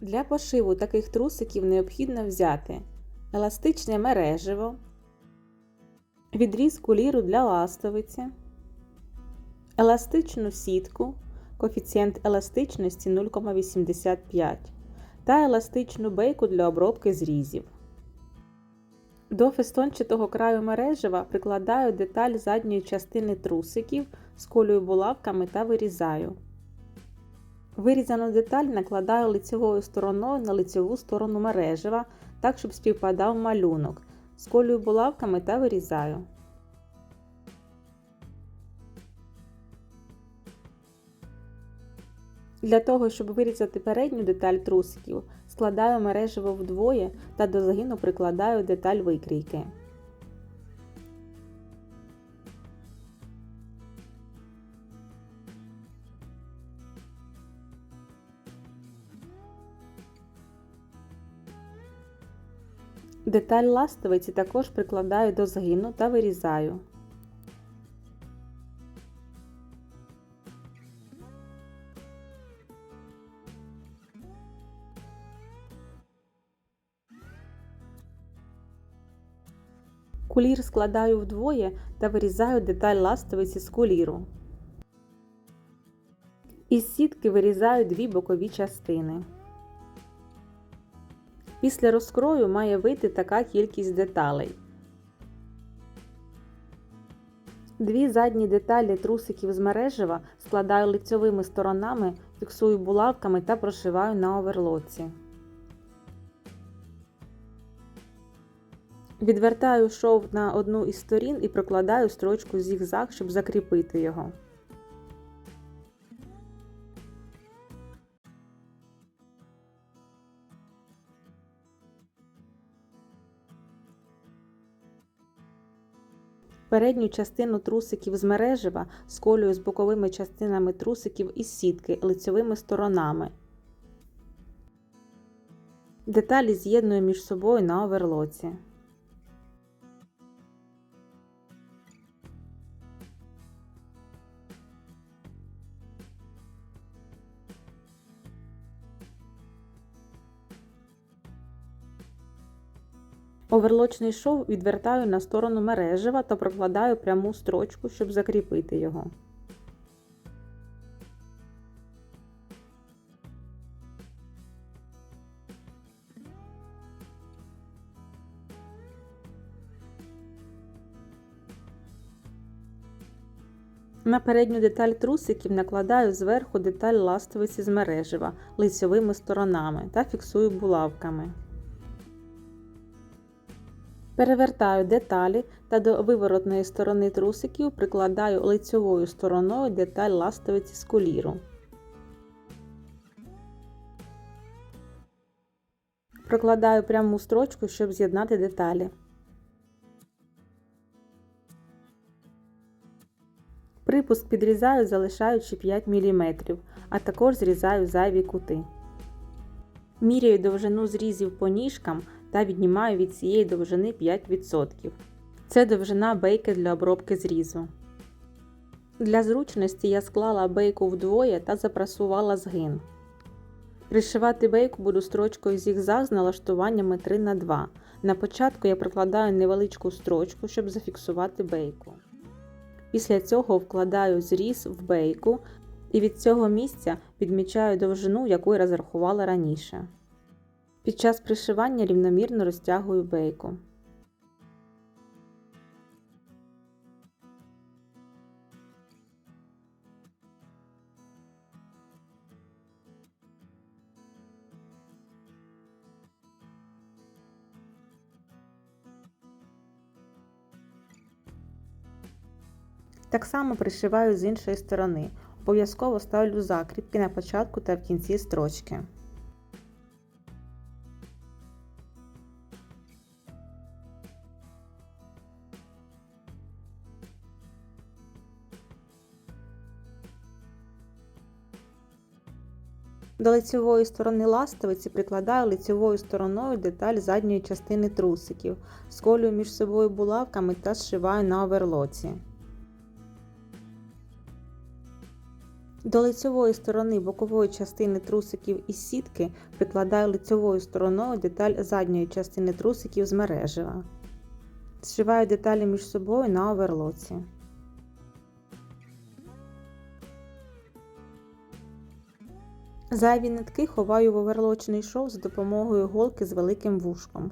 Для пошиву таких трусиків необхідно взяти еластичне мереживо, відріз куліру для ластовиці, еластичну сітку, коефіцієнт еластичності 0,85 та еластичну бейку для обробки зрізів. До фестончатого краю мережева прикладаю деталь задньої частини трусиків, сколюю булавками та вирізаю. Вирізану деталь накладаю лицевою стороною на лицеву сторону мережева, так, щоб співпадав малюнок. Сколюю булавками та вирізаю. Для того, щоб вирізати передню деталь трусиків, складаю мережево вдвоє та до загину прикладаю деталь викрійки. Деталь ластовиці також прикладаю до згину та вирізаю. Кулір складаю вдвоє та вирізаю деталь ластовиці з куліру. Із сітки вирізаю дві бокові частини. Після розкрою має вийти така кількість деталей. Дві задні деталі трусиків з мережева складаю лицьовими сторонами, фіксую булавками та прошиваю на оверлоці. Відвертаю шов на одну із сторін і прокладаю строчку зігзаг, щоб закріпити його. Передню частину трусиків з мережева сколюю з боковими частинами трусиків із сітки лицьовими сторонами. Деталі з'єдную між собою на оверлоці. Оверлочний шов відвертаю на сторону мережева та прокладаю пряму строчку, щоб закріпити його. На передню деталь трусиків накладаю зверху деталь ластовиці з мережева лицьовими сторонами та фіксую булавками. Перевертаю деталі та до виворотної сторони трусиків прикладаю лицьовою стороною деталь ластовиці з куліру. Прокладаю пряму строчку, щоб з'єднати деталі. Припуск підрізаю, залишаючи 5 мм, а також зрізаю зайві кути. Міряю довжину зрізів по ніжкам та віднімаю від цієї довжини 5%. Це довжина бейки для обробки зрізу. Для зручності я склала бейку вдвоє та запрасувала згин. Пришивати бейку буду строчкою зігзаг з налаштуваннями 3х2. На початку я прикладаю невеличку строчку, щоб зафіксувати бейку. Після цього вкладаю зріз в бейку і від цього місця відмічаю довжину, яку я розрахувала раніше. Під час пришивання рівномірно розтягую бейку. Так само пришиваю з іншої сторони. Обов'язково ставлю закріпки на початку та в кінці строчки. До лицевої сторони ластовиці прикладаю лицевою стороною деталь задньої частини трусиків, сколюю між собою булавками та зшиваю на оверлоці. До лицьової сторони бокової частини трусиків із сітки прикладаю лицьовою стороною деталь задньої частини трусиків з мережева. Зшиваю деталі між собою на оверлоці. Зайві нитки ховаю в оверлочний шов за допомогою голки з великим вушком.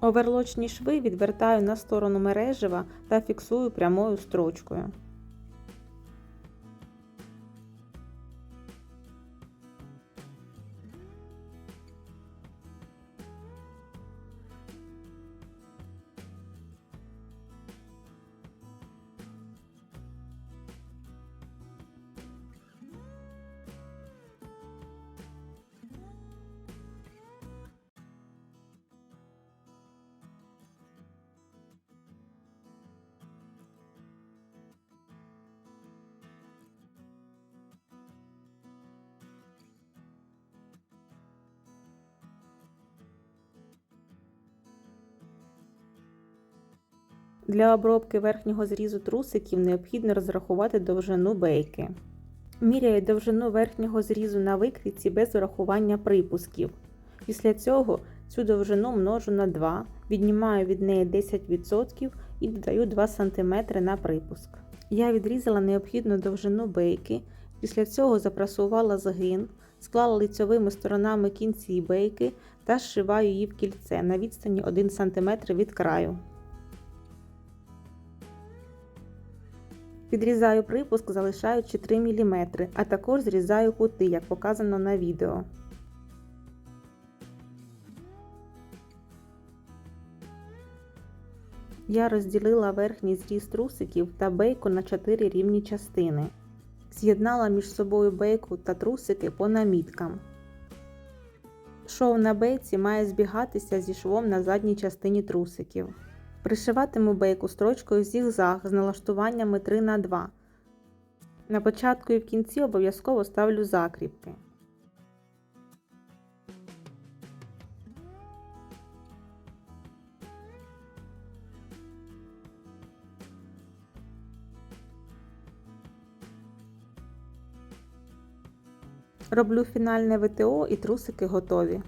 Оверлочні шви відвертаю на сторону мережева та фіксую прямою строчкою. Для обробки верхнього зрізу трусиків необхідно розрахувати довжину бейки. Міряю довжину верхнього зрізу на викрійці без урахування припусків. Після цього цю довжину множу на 2, віднімаю від неї 10% і додаю 2 см на припуск. Я відрізала необхідну довжину бейки, після цього запрасувала згин, склала лицьовими сторонами кінці бейки та зшиваю її в кільце на відстані 1 см від краю. Підрізаю припуск, залишаючи 3 мм, а також зрізаю кути, як показано на відео. Я розділила верхній зріз трусиків та бейку на 4 рівні частини. З'єднала між собою бейку та трусики по наміткам. Шов на бейці має збігатися зі швом на задній частині трусиків. Пришиватиму бейку строчкою зігзаг з налаштуваннями 3 на 2 На початку і в кінці обов'язково ставлю закріпки. Роблю фінальне ВТО і трусики готові.